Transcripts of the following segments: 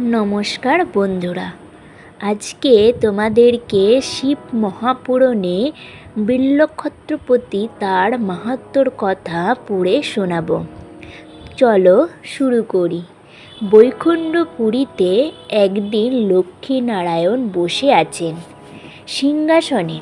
নমস্কার বন্ধুরা। আজকে তোমাদেরকে শিব মহাপুরাণে বিল্লক্ষত্রপতি তার মাহাত্ম্যর কথা পড়ে শোনাব। চলো শুরু করি। বৈকুণ্ঠপুরীতে একদিন লক্ষ্মীনারায়ণ বসে আছেন। সিংহাসনে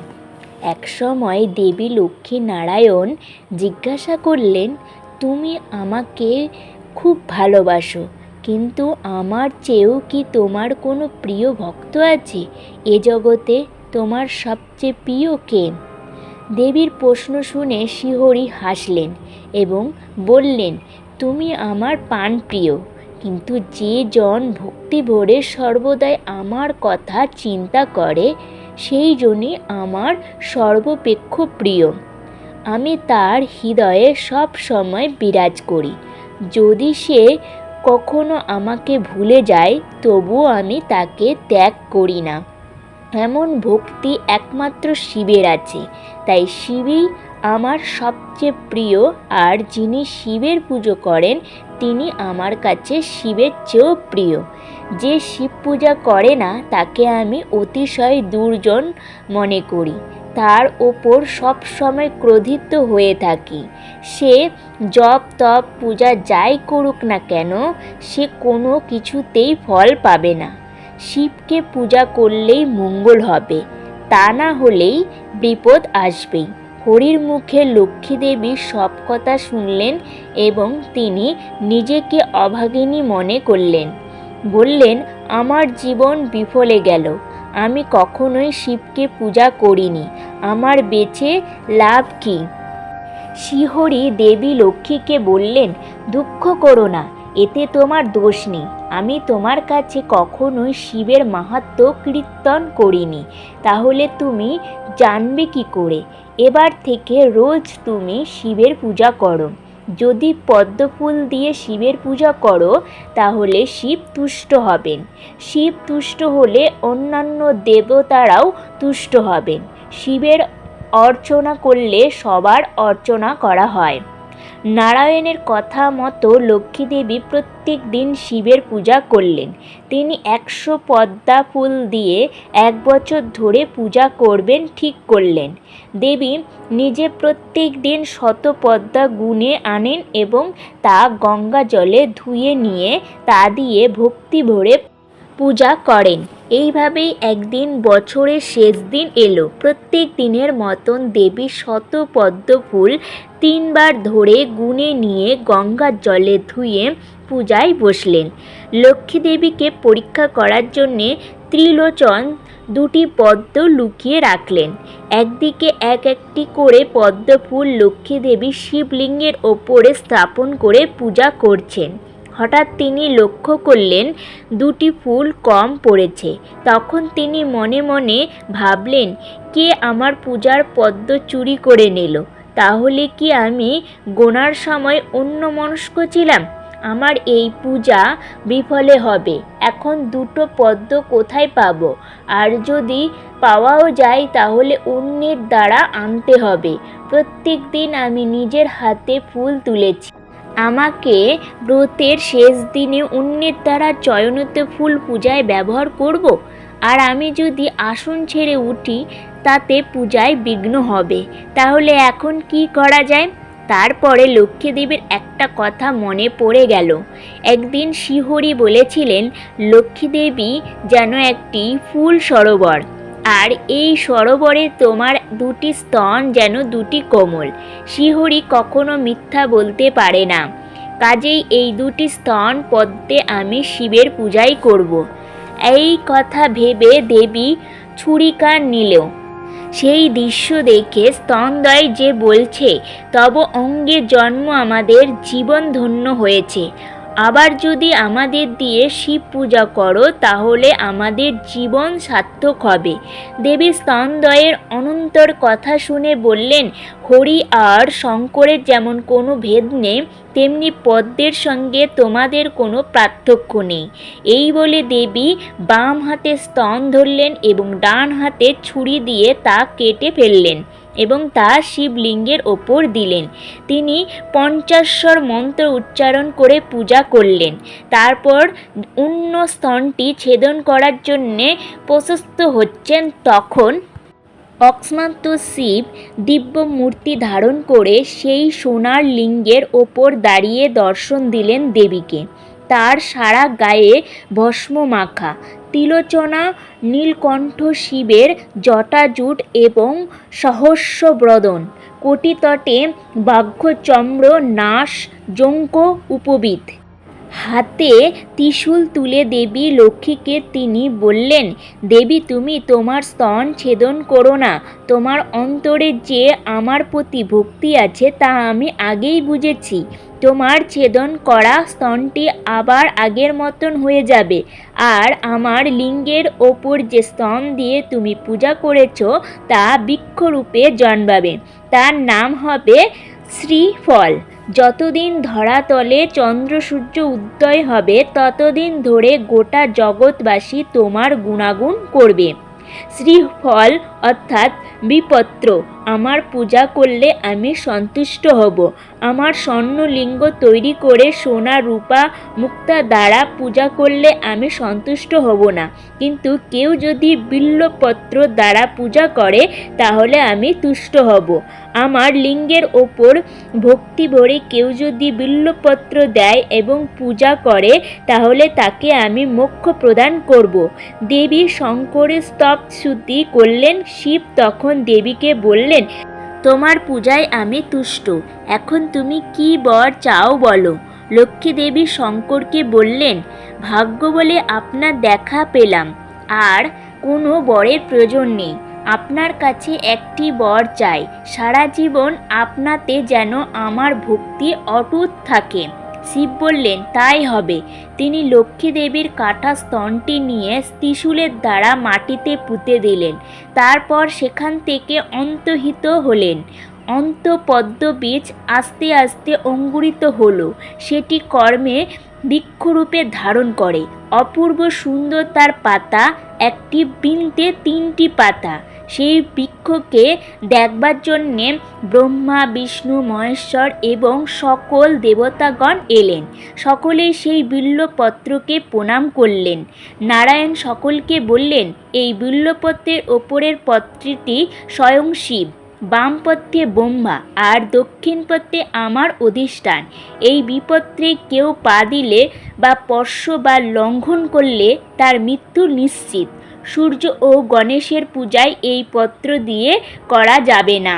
একসময় দেবী লক্ষ্মীনারায়ণ জিজ্ঞাসা করলেন, তুমি আমাকে খুব ভালোবাসো কিন্তু আমার চেয়েও কি তোমার কোনো প্রিয় ভক্ত আছে? এ জগতে তোমার সবচেয়ে প্রিয় কে? দেবীর প্রশ্ন শুনে শিহরি হাসলেন এবং বললেন, তুমি আমার পান প্রাণপ্রিয়। কিন্তু যে জন ভক্তি ভরে সর্বদাই আমার কথা চিন্তা করে, সেই জন্যই আমার সর্বাপেক্ষ প্রিয়। আমি তার হৃদয়ে সব সময় বিরাজ করি। যদি সে কখনো আমাকে ভুলে যায়, তবুও আমি তাকে ত্যাগ করি না। এমন ভক্তি একমাত্র শিবের আছে। তাই শিবই আমার সবচেয়ে প্রিয়, আর যিনি শিবের পুজো করেন, তিনি আমার কাছে শিবের চেয়েও প্রিয়। যে শিব পূজা করে না, তাকে আমি অতিশয় দুর্জন মনে করি। তার ওপর সবসময় ক্রোধিত হয়ে থাকি। সে জপ তপ পূজা যাই করুক না কেন, সে কোনো কিছুতেই ফল পাবে না। শিবকে পূজা করলেই মঙ্গল হবে, তা না হলেই বিপদ আসবেই। হরির মুখে লক্ষ্মী দেবী সব কথা শুনলেন এবং তিনি নিজেকে অভাগিনী মনে করলেন। বললেন, আমার জীবন বিফলে গেল। আমি কখনোই শিবকে পূজা করিনি। আমার বেছে লাভ কী? শ্রীহরি দেবী লক্ষ্মীকে বললেন, দুঃখ করো না, এতে তোমার দোষ নেই। আমি তোমার কাছে কখনোই শিবের মাহাত্ম কীর্তন করিনি। তাহলে তুমি জানবে কি করে? এবার থেকে রোজ তুমি শিবের পূজা করো। যদি পদ্মফুল দিয়ে শিবের পূজা করো, তাহলে শিব তুষ্ট হবেন। শিব তুষ্ট হলে অন্যান্য দেবতারাও তুষ্ট হবেন। শিবের অর্চনা করলে সবার অর্চনা করা হয়। নারায়ণের কথা মতো লক্ষ্মীদেবী প্রত্যেক দিন শিবের পূজা করলেন। তিনি একশো পদ্মা ফুল দিয়ে এক বছর ধরে পূজা করবেন, ঠিক করলেন। দেবী নিজে প্রত্যেক দিন শত পদ্মা গুনে আনেন এবং তা গঙ্গা জলে ধুয়ে নিয়ে তা দিয়ে ভক্তি ভরে পূজা করেন। এইভাবেই একদিন বছরের শেষ দিন এলো। প্রত্যেক দিনের মতন দেবী শত পদ্ম ফুল তিনবার ধরে গুনে নিয়ে গঙ্গার জলে ধুয়ে পূজায় বসলেন। লক্ষ্মী দেবীকে পরীক্ষা করার জন্যে ত্রিলোচন দুটি পদ্ম লুকিয়ে রাখলেন। একদিকে এক একটি করে পদ্ম ফুল লক্ষ্মী দেবী শিবলিঙ্গের ওপরে স্থাপন করে পূজা করছেন। হঠাৎ তিনি লক্ষ্য করলেন দুটি ফুল কম পড়েছে। তখন তিনি মনে মনে ভাবলেন, কে আমার পূজার পদ্ম চুরি করে নিল? তাহলে কি আমি গোনার সময় অন্যমনস্ক ছিলাম? আমার এই পূজা বিফলে হবে। এখন দুটো পদ্ম কোথায় পাব? আর যদি পাওয়াও যায়, তাহলে অন্যের দ্বারা আনতে হবে। প্রত্যেক দিন আমি নিজের হাতে ফুল তুলেছি। আমাকে ব্রতের শেষ দিনে অন্যের দ্বারা চয়নিত ফুল পূজায় ব্যবহার করব, আর আমি যদি আসন ছেড়ে উঠি, তাতে পূজায় বিঘ্ন হবে। তাহলে এখন কি করা যায়? তারপরে লক্ষ্মীদেবীর একটা কথা মনে পড়ে গেল। একদিন শিহরি বলেছিলেন, লক্ষ্মীদেবী যেন একটি ফুল সরোবর। আর এই সরোবরে তোমার দুটি স্তন যেন দুটি কোমল। শিহরি কখনো মিথ্যা বলতে পারে না। কাজেই এই দুটি স্তন পদ্মে আমি শিবের পূজাই করব। এই কথা ভেবে দেবী ছুরিকার নিলেও সেই দৃশ্য দেখে স্তনদয় যে বলছে, তব অঙ্গে জন্ম আমাদের জীবন ধন্য হয়েছে। আবার যদি আমাদের দিয়ে শিব পূজা করো, তাহলে আমাদের জীবন সার্থক হবে। দেবী স্তনদয়ের অনন্তর কথা শুনে বললেন, হরি আর শঙ্করের যেমন কোনো ভেদ নেই, তেমনি পদ্মের সঙ্গে তোমাদের কোনো পার্থক্য নেই। এই বলে দেবী বাম হাতে স্তন ধরলেন এবং ডান হাতে ছুরি দিয়ে তা কেটে ফেললেন। এবং তা শিবলিঙ্গের ওপর দিলেন। তিনি পঞ্চাশ্বর মন্ত্র উচ্চারণ করে পূজা করলেন। তারপর অন্য স্তনটি ছেদন করার জন্যে প্রশস্ত হচ্ছেন তখন অকস্মাৎ শিব দিব্য মূর্তি ধারণ করে সেই সোনার লিঙ্গের ওপর দাঁড়িয়ে দর্শন দিলেন দেবীকে। তার সারা গায়ে ভস্ম মাখা তিলোচনা, নীলকণ্ঠ শিবের জটাজুট এবং সহস্রব্রদন। কোটিতটে বাঘ্যচম্র নাশ জঙ্ক উপবিদ হাতে ত্রিশূল তুলে দেবী লক্ষ্মীকে তিনি বললেন, দেবী, তুমি তোমার স্তন ছেদন করো না। তোমার অন্তরে যে আমার প্রতি ভক্তি আছে তা আমি আগেই বুঝেছি। তোমার ছেদন করা স্তনটি আবার আগের মতন হয়ে যাবে। আর আমার লিঙ্গের ওপর যে স্তন দিয়ে তুমি পূজা করেছ, তা বৃক্ষরূপে জন্মাবে। তার নাম হবে শ্রীফল। যতদিন ধরাতলে চন্দ্র সূর্য উদয় হবে, ততদিন ধরে গোটা জগৎবাসী তোমার গুণাগুণ করবে। শ্রীফল অর্থাৎ বিপত্র। আমার পূজা করলে আমি সন্তুষ্ট হব। আমার স্বর্ণলিঙ্গ তৈরি করে সোনা রূপা মুক্তা দ্বারা পূজা করলে আমি সন্তুষ্ট হব না। কিন্তু কেউ যদি বিল্লপত্র দ্বারা পূজা করে, তাহলে আমি তুষ্ট হব। আমার লিঙ্গের ওপর ভক্তি ভরে কেউ যদি বিল্লপত্র দেয় এবং পূজা করে, তাহলে তাকে আমি মোক্ষ প্রদান করব। দেবী শঙ্করের স্তব শ্রুতি করলেন শিব তখন দেবীকে বললেন, তোমার পূজায় আমি তুষ্ট। এখন তুমি কি বর চাও বলো? লক্ষ্মী দেবী শঙ্করকে বললেন, ভাগ্য বলে আপনার দেখা পেলাম। আর কোনো বরের প্রয়োজন নেই। আপনার কাছে একটি বর চাই। সারা জীবন আপনাতে যেন আমার ভক্তি অটুট থাকে। শিব বললেন, তাই হবে। তিনি লক্ষ্মী দেবীর কাঠা স্তনটি নিয়ে ত্রিশূলের দ্বারা মাটিতে পুঁতে দিলেন। তারপর সেখান থেকে অন্তহিত হলেন। অন্তপদ্ম বীজ আস্তে আস্তে অঙ্কুরিত হলো। সেটি কর্মে বৃক্ষরূপে ধারণ করে। অপূর্ব সুন্দর তার পাতা, একটি বৃন্তে তিনটি পাতা। সেই বৃক্ষকে দেখবার জন্যে ব্রহ্মা, বিষ্ণু, মহেশ্বর এবং সকল দেবতাগণ এলেন। সকলেই সেই বিল্লপত্রকে প্রণাম করলেন। নারায়ণ সকলকে বললেন, এই বিল্লপত্রের ওপরের পত্রটি স্বয়ং শিব। বাম পথে ব্রহ্মা আর দক্ষিণ পথে আমার অধিষ্ঠান। এই বিপত্রে কেউ পা দিলে বা স্পর্শ বা লঙ্ঘন করলে তার মৃত্যু নিশ্চিত। সূর্য ও গণেশের পূজায় এই পত্র দিয়ে করা যাবে না।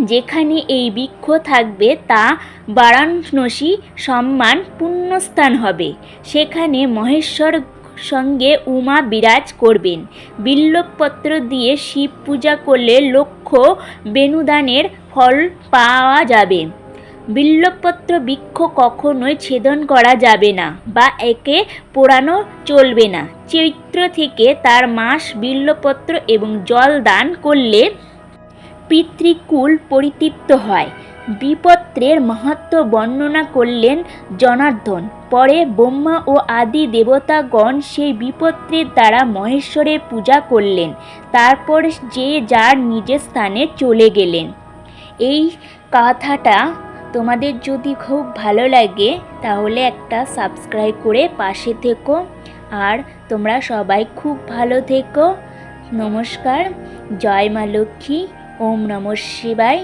যেখানে এই বৃক্ষ থাকবে তা বারাণসী সম্মান পুণ্যস্থান হবে। সেখানে মহেশ্বর সঙ্গে উমা বিরাজ করবেন। বিল্লপত্র দিয়ে শিব পূজা করলে লক্ষ বেনুদানের ফল পাওয়া যাবে। বিল্লপত্র বৃক্ষ কখনোই ছেদন করা যাবে না বা একে পোড়ানো চলবে না। চৈত্র থেকে তার মাস বিল্লপত্র এবং জল দান করলে পিতৃকুল পরিতৃপ্ত হয়। বিপত্রের মাহাত্ম্য বর্ণনা করলেন জনার্দন। পরে ব্রহ্মা ও আদি দেবতাগণ সেই বিপত্রের দ্বারা মহেশ্বরের পূজা করলেন। তারপর যে যার নিজের স্থানে চলে গেলেন। এই কথাটা তোমাদের যদি খুব ভালো লাগে, তাহলে একটা সাবস্ক্রাইব করে পাশে থেকো। আর তোমরা সবাই খুব ভালো থেকো। নমস্কার, জয় মা লক্ষ্মী, ওম নমঃ শিবায়।